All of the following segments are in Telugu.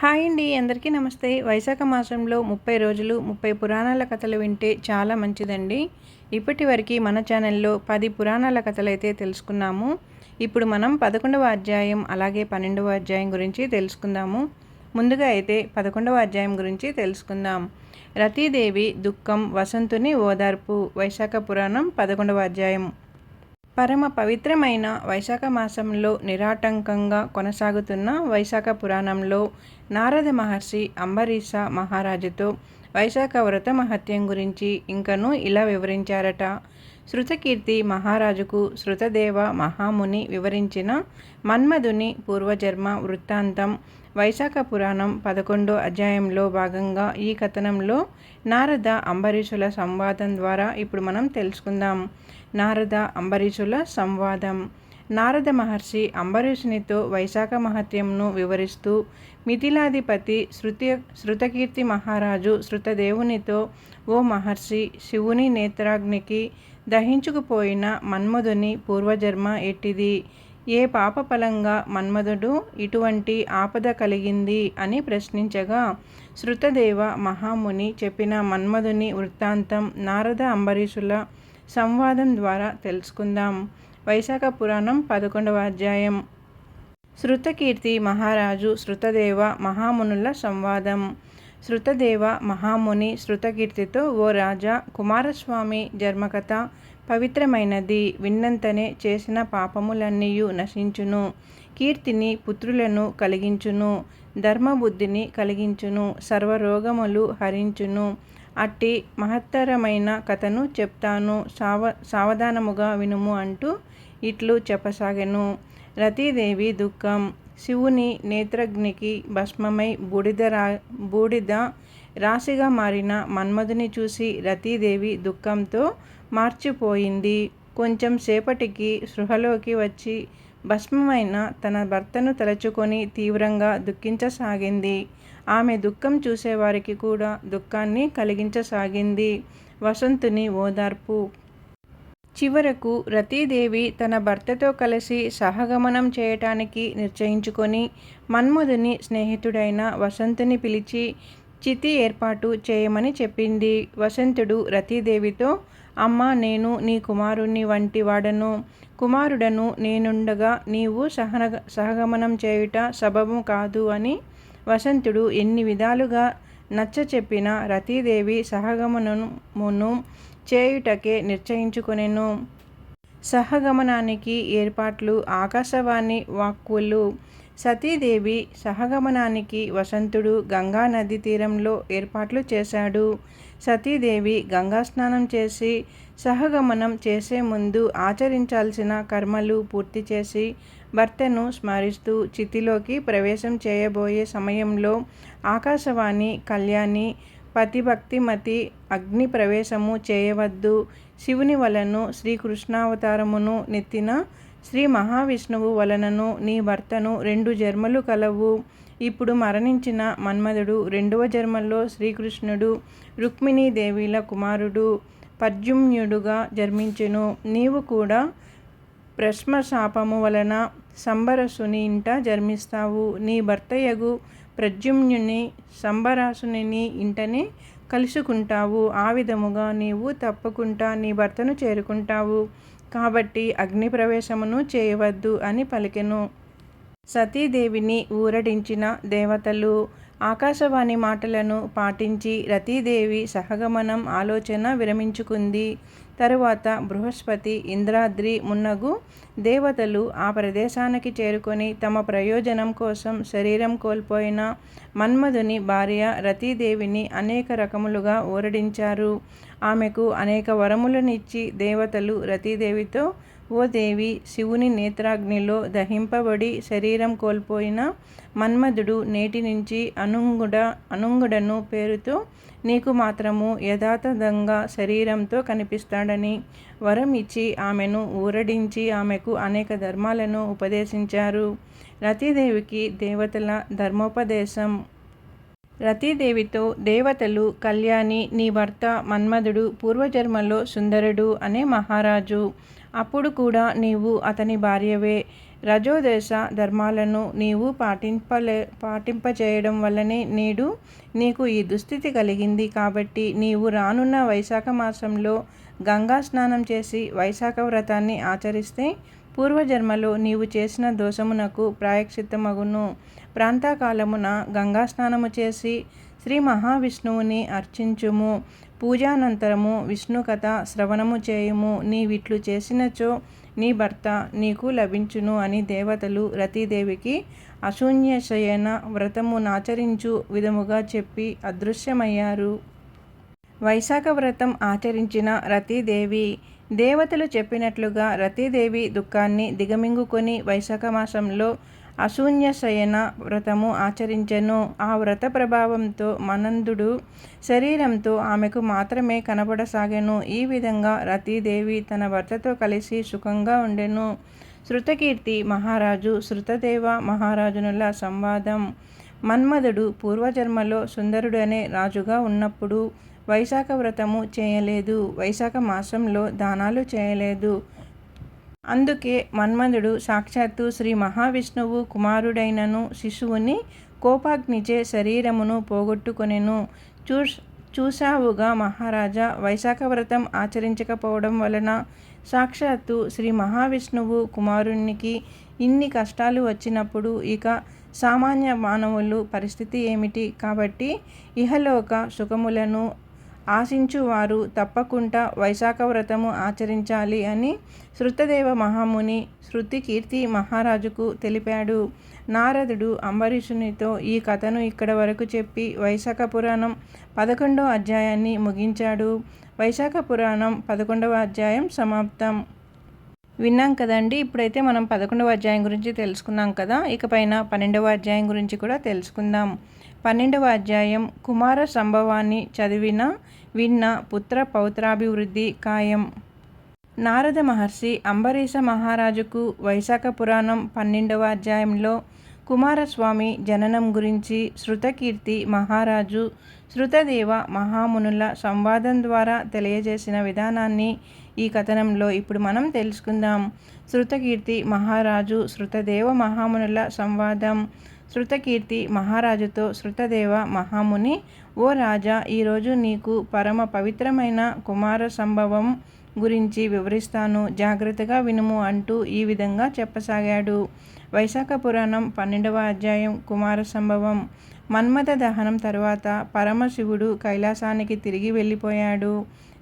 హాయ్ అండి అందరికీ నమస్తే. వైశాఖ మాసంలో ముప్పై రోజులు ముప్పై పురాణాల కథలు వింటే చాలా మంచిదండి. ఇప్పటి వరకు మన ఛానల్లో పది పురాణాల కథలు అయితే తెలుసుకున్నాము. ఇప్పుడు మనం పదకొండవ అధ్యాయం అలాగే పన్నెండవ అధ్యాయం గురించి తెలుసుకుందాము. ముందుగా అయితే పదకొండవ అధ్యాయం గురించి తెలుసుకుందాం. రతీదేవి దుఃఖం వసంతుని ఓదార్పు వైశాఖ పురాణం పదకొండవ అధ్యాయం. పరమ పవిత్రమైన వైశాఖ మాసంలో నిరాటంకంగా కొనసాగుతున్న వైశాఖ పురాణంలో నారద మహర్షి అంబరీష మహారాజుతో వైశాఖ వ్రత మహత్యం గురించి ఇంకనూ ఇలా వివరించారట. శృతకీర్తి మహారాజుకు శృతదేవ మహాముని వివరించిన మన్మధుని పూర్వజన్మ వృత్తాంతం వైశాఖ పురాణం పదకొండో అధ్యాయంలో భాగంగా ఈ కథనంలో నారద అంబరీషుల సంవాదం ద్వారా ఇప్పుడు మనం తెలుసుకుందాం. నారద అంబరీషుల సంవాదం. నారద మహర్షి అంబరీషునితో వైశాఖ మహత్యంను వివరిస్తూ మిథిలాధిపతి శృతి శృతకీర్తి మహారాజు శృతదేవునితో ఓ మహర్షి శివుని నేత్రాగ్నికి దహించుకుపోయిన మన్మధుని పూర్వజన్మ ఎట్టిది? ఏ పాప ఫలంగా మన్మధుడు ఇటువంటి ఆపద కలిగింది అని ప్రశ్నించగా శృతదేవ మహాముని చెప్పిన మన్మధుని వృత్తాంతం నారద అంబరీషుల సంవాదం ద్వారా తెలుసుకుందాం. వైశాఖ పురాణం పదకొండవ అధ్యాయం. శృతకీర్తి మహారాజు శృతదేవ మహామునుల సంవాదం. శృతదేవ మహాముని శృతకీర్తితో ఓ రాజా కుమారస్వామి జన్మకథ పవిత్రమైనది. విన్నంతనే చేసిన పాపములన్నీయు నశించును. కీర్తిని పుత్రులను కలిగించును. ధర్మబుద్ధిని కలిగించును. సర్వరోగములు హరించును. అట్టి మహత్తరమైన కథను చెప్తాను. సావ సావధానముగా వినుము అంటూ ఇట్లు చెప్పసాగెను. రతీదేవి దుఃఖం. శివుని నేత్రగ్నికి భస్మమై బూడిద రా బూడిద రాశిగా మారిన మన్మధుని చూసి రతీదేవి దుఃఖంతో మార్చిపోయింది. కొంచెం సేపటికి సృహలోకి వచ్చి భస్మమైన తన భర్తను తలచుకొని తీవ్రంగా దుఃఖించసాగింది. ఆమె దుఃఖం చూసేవారికి కూడా దుఃఖాన్ని కలిగించసాగింది. వసంతుని ఓదార్పు. చివరకు రతీదేవి తన భర్తతో కలిసి సహగమనం చేయటానికి నిశ్చయించుకొని మన్మధుని స్నేహితుడైన వసంతుని పిలిచి చితి ఏర్పాటు చేయమని చెప్పింది. వసంతుడు రతీదేవితో అమ్మ నేను నీ కుమారుణ్ణి వంటి వాడను. కుమారుడను నేనుండగా నీవు సహన సహగమనం చేయుట సబబు కాదు అని వసంతుడు ఎన్ని విధాలుగా నచ్చ చెప్పిన రతీదేవి సహగమనమును చేయుటకే నిశ్చయించుకునేను. సహగమనానికి ఏర్పాట్లు ఆకాశవాణి వాక్కులు సతీదేవి సహగమనానికి వసంతుడు గంగా నది తీరంలో ఏర్పాట్లు చేశాడు. సతీదేవి గంగా స్నానం చేసి సహగమనం చేసే ముందు ఆచరించాల్సిన కర్మలు పూర్తి చేసి భర్తను స్మరిస్తూ చితిలోకి ప్రవేశం చేయబోయే సమయంలో ఆకాశవాణి కళ్యాణి పతిభక్తిమతి అగ్ని ప్రవేశము చేయవద్దు. శివుని వలను శ్రీకృష్ణావతారమును నెత్తిన శ్రీ మహావిష్ణువు వలనను నీ భర్తను రెండు జన్మలు కలవు. ఇప్పుడు మరణించిన మన్మధుడు రెండవ జన్మల్లో శ్రీకృష్ణుడు రుక్మిణీదేవిల కుమారుడు పర్జుమ్యుడుగా జన్మించెను. నీవు కూడా ప్రశ్మశాపము వలన సంబరసుని ఇంట జన్మిస్తావు. నీ భర్తయగు ప్రద్యుమ్నుని సంబరాసుని ఇంటనే కలుసుకుంటావు. ఆ విధముగా నీవు తప్పకుండా నీ భర్తను చేరుకుంటావు. కాబట్టి అగ్ని ప్రవేశమును చేయవద్దు అని పలికెను. సతీదేవిని ఊరడించిన దేవతలు ఆకాశవాణి మాటలను పాటించి రతీదేవి సహగమనం ఆలోచన విరమించుకుంది. తరువాత బృహస్పతి ఇంద్రాద్రి మున్నగు దేవతలు ఆ ప్రదేశానికి చేరుకొని తమ ప్రయోజనం కోసం శరీరం కోల్పోయిన మన్మధుని భార్య రతీదేవిని అనేక రకములుగా ఊరడించారు. ఆమెకు అనేక వరములనిచ్చి దేవతలు రతీదేవితో ఓ దేవి శివుని నేత్రాగ్నిలో దహింపబడి శరీరం కోల్పోయిన మన్మధుడు నేటి నుంచి అనుంగుడ అనుంగుడను పేరుతో నీకు మాత్రము యథాతథంగా శరీరంతో కనిపిస్తాడని వరం ఇచ్చి ఆమెను ఊరడించి ఆమెకు అనేక ధర్మాలను ఉపదేశించారు. రతీదేవికి దేవతల ధర్మోపదేశం రతీదేవితో దేవతలు కళ్యాణి నీ భర్త మన్మధుడు పూర్వజన్మలో సుందరుడు అనే మహారాజు. అప్పుడు కూడా నీవు అతని భార్యవే. రజోదేశ ధర్మాలను నీవు పాటింపలే పాటింపచేయడం వల్లనే నేడు నీకు ఈ దుస్థితి కలిగింది కాబట్టి నీవు రానున్న వైశాఖ మాసంలో గంగా స్నానం చేసి వైశాఖ వ్రతాన్ని ఆచరిస్తే పూర్వజన్మలో నీవు చేసిన దోషమునకు ప్రాయక్షిత్తమగును ప్రాంతకాలమున గంగా స్నానము చేసి శ్రీ మహావిష్ణువుని అర్చించుము. పూజానంతరము విష్ణు కథ శ్రవణము చేయుము. నీవిట్లు చేసినచో నీ భర్త నీకు లభించును అని దేవతలు రతీదేవికి అశూన్యశయన వ్రతము నాచరించు విధముగా చెప్పి అదృశ్యమయ్యారు. వైశాఖ వ్రతం ఆచరించిన రతీదేవి దేవతలు చెప్పినట్లుగా రతీదేవి దుఃఖాన్ని దిగమింగుకొని వైశాఖ మాసంలో అశూన్యశయన వ్రతము ఆచరించెను. ఆ వ్రత ప్రభావంతో మనందుడు శరీరంతో ఆమెకు మాత్రమే కనబడసాగెను. ఈ విధంగా రతీదేవి తన భర్తతో కలిసి సుఖంగా ఉండెను. శృతకీర్తి మహారాజు శృతదేవ మహారాజునుల సంవాదం. మన్మధుడు పూర్వజన్మలో సుందరుడనే రాజుగా ఉన్నప్పుడు వైశాఖ వ్రతము చేయలేదు. వైశాఖ మాసంలో దానాలు చేయలేదు. అందుకే మన్మధుడు సాక్షాత్తు శ్రీ మహావిష్ణువు కుమారుడైనను శిశువుని కోపాగ్నిచే శరీరమును పోగొట్టుకొనెను. చూ చూశావుగా మహారాజా వైశాఖ వ్రతం ఆచరించకపోవడం వలన సాక్షాత్తు శ్రీ మహావిష్ణువు కుమారునికి ఇన్ని కష్టాలు వచ్చినప్పుడు ఇక సామాన్య మానవులు పరిస్థితి ఏమిటి? కాబట్టి ఇహలోక సుఖములను ఆశించువారు తప్పకుండా వైశాఖ వ్రతము ఆచరించాలి అని శృతదేవ మహాముని శృతి కీర్తి మహారాజుకు తెలిపాడు. నారదుడు అంబరీషునితో ఈ కథను ఇక్కడ వరకు చెప్పి వైశాఖ పురాణం పదకొండవ అధ్యాయాన్ని ముగించాడు. వైశాఖ పురాణం పదకొండవ అధ్యాయం సమాప్తం. విన్నాం కదండి? ఇప్పుడైతే మనం పదకొండవ అధ్యాయం గురించి తెలుసుకున్నాం కదా? ఇకపైన పన్నెండవ అధ్యాయం గురించి కూడా తెలుసుకుందాం. పన్నెండవ అధ్యాయం కుమార సంభవాన్ని చదివిన విన్న పుత్ర పౌత్రాభివృద్ధి ఖాయం. నారద మహర్షి అంబరీష మహారాజుకు వైశాఖ పురాణం పన్నెండవ అధ్యాయంలో కుమారస్వామి జననం గురించి శృతకీర్తి మహారాజు శృతదేవ మహామునుల సంవాదం ద్వారా తెలియజేసిన విధానాన్ని ఈ కథనంలో ఇప్పుడు మనం తెలుసుకుందాం. శృతకీర్తి మహారాజు శృతదేవ మహామునుల సంవాదం శృతకీర్తి మహారాజుతో శృతదేవ మహాముని ఓ రాజా ఈరోజు నీకు పరమ పవిత్రమైన కుమార సంభవం గురించి వివరిస్తాను. జాగ్రత్తగా వినుము అంటూ ఈ విధంగా చెప్పసాగాడు. వైశాఖ పురాణం పన్నెండవ అధ్యాయం కుమార సంభవం మన్మథ దహనం తర్వాత పరమశివుడు కైలాసానికి తిరిగి వెళ్ళిపోయాడు.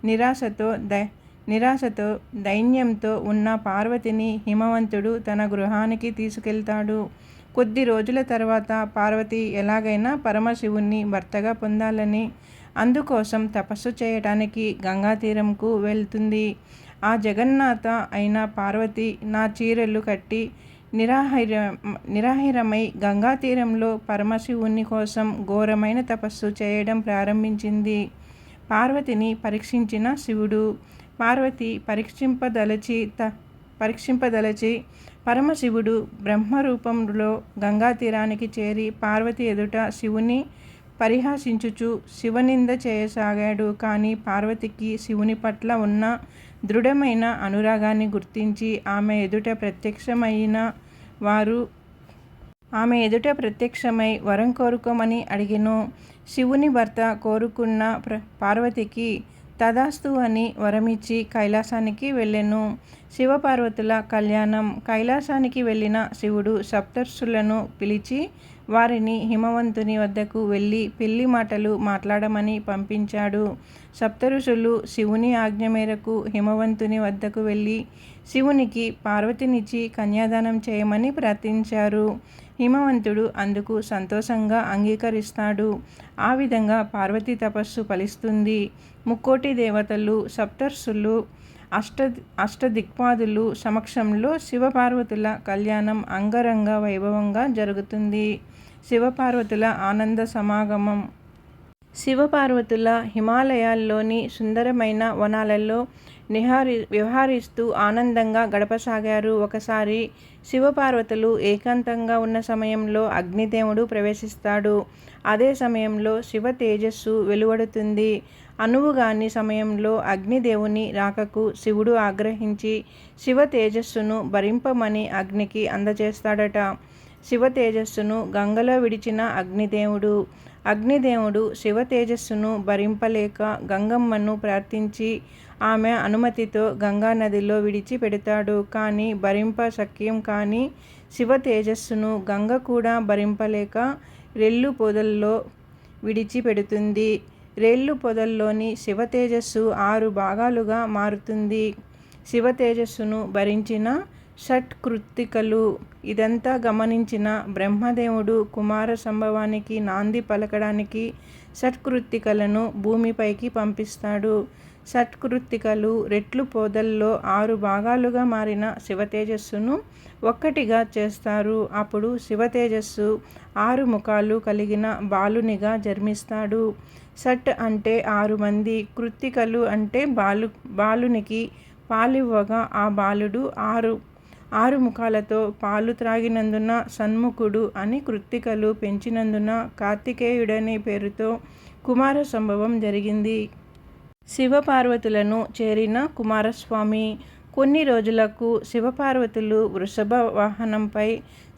నిరాశతో ద నిరాశతో దైన్యంతో ఉన్న పార్వతిని హిమవంతుడు తన గృహానికి తీసుకెళ్తాడు. కొద్ది రోజుల తర్వాత పార్వతి ఎలాగైనా పరమశివుణ్ణి భర్తగా పొందాలని అందుకోసం తపస్సు చేయటానికి గంగా తీరంకు వెళ్తుంది. ఆ జగన్నాథ అయిన పార్వతి నా చీరలు కట్టి నిరాహిర నిరాహిరమై గంగా తీరంలో పరమశివుని కోసం ఘోరమైన తపస్సు చేయడం ప్రారంభించింది. పార్వతిని పరీక్షించిన శివుడు పార్వతి పరీక్షింపదలచి త పరీక్షింపదలచి పరమశివుడు బ్రహ్మరూపంలో గంగా తీరానికి చేరి పార్వతి ఎదుట శివుని పరిహాసించుచు శివనింద చేయసాగాడు. కానీ పార్వతికి శివుని పట్ల ఉన్న దృఢమైన అనురాగాన్ని గుర్తించి ఆమె ఎదుట ప్రత్యక్షమైన వారు ఆమె ఎదుట ప్రత్యక్షమై వరం కోరుకోమని అడిగిను. శివుని భర్త కోరుకున్న ప్ర పార్వతికి తదాస్తు అని వరమిచ్చి కైలాసానికి వెళ్ళెను. శివపార్వతుల కళ్యాణం. కైలాసానికి వెళ్ళిన శివుడు సప్తర్షులను పిలిచి వారిని హిమవంతుని వద్దకు వెళ్ళి పెళ్ళి మాటలు మాట్లాడమని పంపించాడు. సప్తఋషులు శివుని ఆజ్ఞ మేరకు హిమవంతుని వద్దకు వెళ్ళి శివునికి పార్వతినిచ్చి కన్యాదానం చేయమని ప్రార్థించారు. హిమవంతుడు అందుకు సంతోషంగా అంగీకరిస్తాడు. ఆ విధంగా పార్వతి తపస్సు ఫలిస్తుంది. ముక్కోటి దేవతలు సప్తర్షులు అష్ట అష్టదిక్పాదులు సమక్షంలో శివపార్వతుల కళ్యాణం అంగరంగ వైభవంగా జరుగుతుంది. శివపార్వతుల ఆనంద సమాగమం. శివపార్వతుల హిమాలయాల్లోని సుందరమైన వనాలలో నిహారి వ్యవహరిస్తూ ఆనందంగా గడపసాగారు. ఒకసారి శివపార్వతులు ఏకాంతంగా ఉన్న సమయంలో అగ్నిదేవుడు ప్రవేశిస్తాడు. అదే సమయంలో శివ తేజస్సు వెలువడుతుంది. అనువుగాని సమయంలో అగ్నిదేవుని రాకకు శివుడు ఆగ్రహించి శివ తేజస్సును భరింపమని అగ్నికి అందజేస్తాడట. శివ తేజస్సును గంగలో విడిచిన అగ్నిదేవుడు అగ్నిదేవుడు శివ తేజస్సును భరింపలేక గంగమ్మను ప్రార్థించి ఆమె అనుమతితో గంగా నదిలో విడిచి పెడతాడు. కానీ భరింప శక్యం కానీ శివ తేజస్సును గంగ కూడా భరింపలేక రెల్లు పొదల్లో విడిచిపెడుతుంది రేళ్ళు పొదల్లోని శివ తేజస్సు ఆరు భాగాలుగా మారుతుంది. శివ తేజస్సును భరించిన షట్కృత్తికలు ఇదంతా గమనించిన బ్రహ్మదేవుడు కుమార సంభవానికి నాంది పలకడానికి షట్కృత్తికలను భూమిపైకి పంపిస్తాడు. సత్కృత్తికలు రెట్లు పొదల్లో ఆరు భాగాలుగా మారిన శివతేజస్సును ఒక్కటిగా చేస్తారు. అప్పుడు శివతేజస్సు ఆరు ముఖాలు కలిగిన బాలునిగా జన్మిస్తాడు. షట్ అంటే ఆరు మంది కృత్తికలు అంటే బాలు బాలునికి పాలివ్వగా ఆ బాలుడు ఆరు ఆరు ముఖాలతో పాలు త్రాగినందున సన్ముఖుడు అని కృత్తికలు పెంచినందున కార్తికేయుడనే పేరుతో కుమార సంభవం జరిగింది. శివపార్వతులను చేరిన కుమారస్వామి. కొన్ని రోజులకు శివపార్వతులు వృషభ వాహనంపై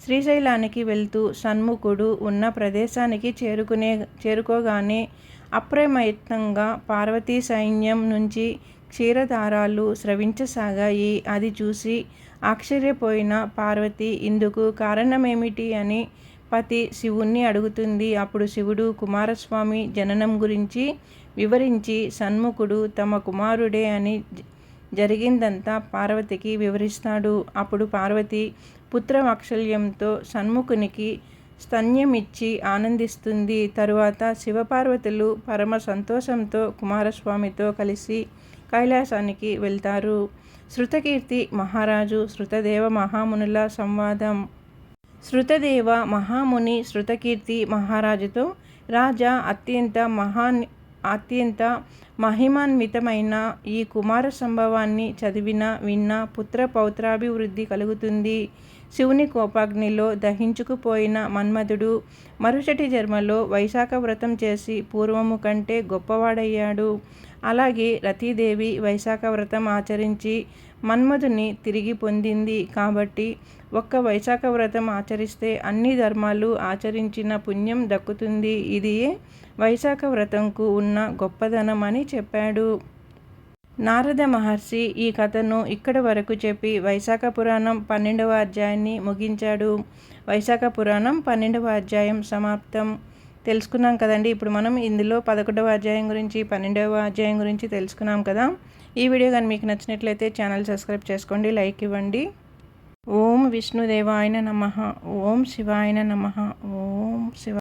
శ్రీశైలానికి వెళ్తూ సన్ముఖుడు ఉన్న ప్రదేశానికి చేరుకునే చేరుకోగానే అప్రమత్తంగా పార్వతీ సైన్యం నుంచి క్షీరధారాలు స్రవించసాగాయి. అది చూసి ఆశ్చర్యపోయిన పార్వతి ఇందుకు కారణమేమిటి? అని పతి శివుణ్ణి అడుగుతుంది. అప్పుడు శివుడు కుమారస్వామి జననం గురించి వివరించి సన్ముఖుడు తమ కుమారుడే అని జరిగిందంతా పార్వతికి వివరిస్తాడు. అప్పుడు పార్వతి పుత్రవాత్సల్యంతో సన్ముఖునికి స్తన్యమిచ్చి ఆనందిస్తుంది. తరువాత శివపార్వతులు పరమ సంతోషంతో కుమారస్వామితో కలిసి కైలాసానికి వెళ్తారు. శృతకీర్తి మహారాజు శృతదేవ మహామునుల సంవాదం. శృతదేవ మహాముని శృతకీర్తి మహారాజుతో రాజా అత్యంత మహాన్ అత్యంత మహిమాన్వితమైన ఈ కుమార సంభవాన్ని చదివిన విన్న పుత్ర పౌత్రాభివృద్ధి కలుగుతుంది. శివుని కోపాగ్నిలో దహించుకుపోయిన మన్మధుడు మరుసటి జన్మలో వైశాఖ వ్రతం చేసి పూర్వము కంటే గొప్పవాడయ్యాడు. అలాగే రతీదేవి వైశాఖ వ్రతం ఆచరించి మన్మధుని తిరిగి పొందింది. కాబట్టి ఒక్క వైశాఖ వ్రతం ఆచరిస్తే అన్ని ధర్మాలు ఆచరించిన పుణ్యం దక్కుతుంది. ఇదియే వైశాఖ వ్రతంకు ఉన్న గొప్పదనం అని చెప్పాడు. నారద మహర్షి ఈ కథను ఇక్కడ వరకు చెప్పి వైశాఖ పురాణం పన్నెండవ అధ్యాయాన్ని ముగించాడు. వైశాఖ పురాణం పన్నెండవ అధ్యాయం సమాప్తం. తెలుసుకున్నాం కదండి. ఇప్పుడు మనం ఇందులో పదకొండవ అధ్యాయం గురించి పన్నెండవ అధ్యాయం గురించి తెలుసుకున్నాం కదా. ఈ వీడియో కానీ మీకు నచ్చినట్లయితే ఛానల్ సబ్స్క్రైబ్ చేసుకోండి లైక్ ఇవ్వండి. ఓం విష్ణుదేవాయన నమ ఓం శివాయన నమ ఓం శివ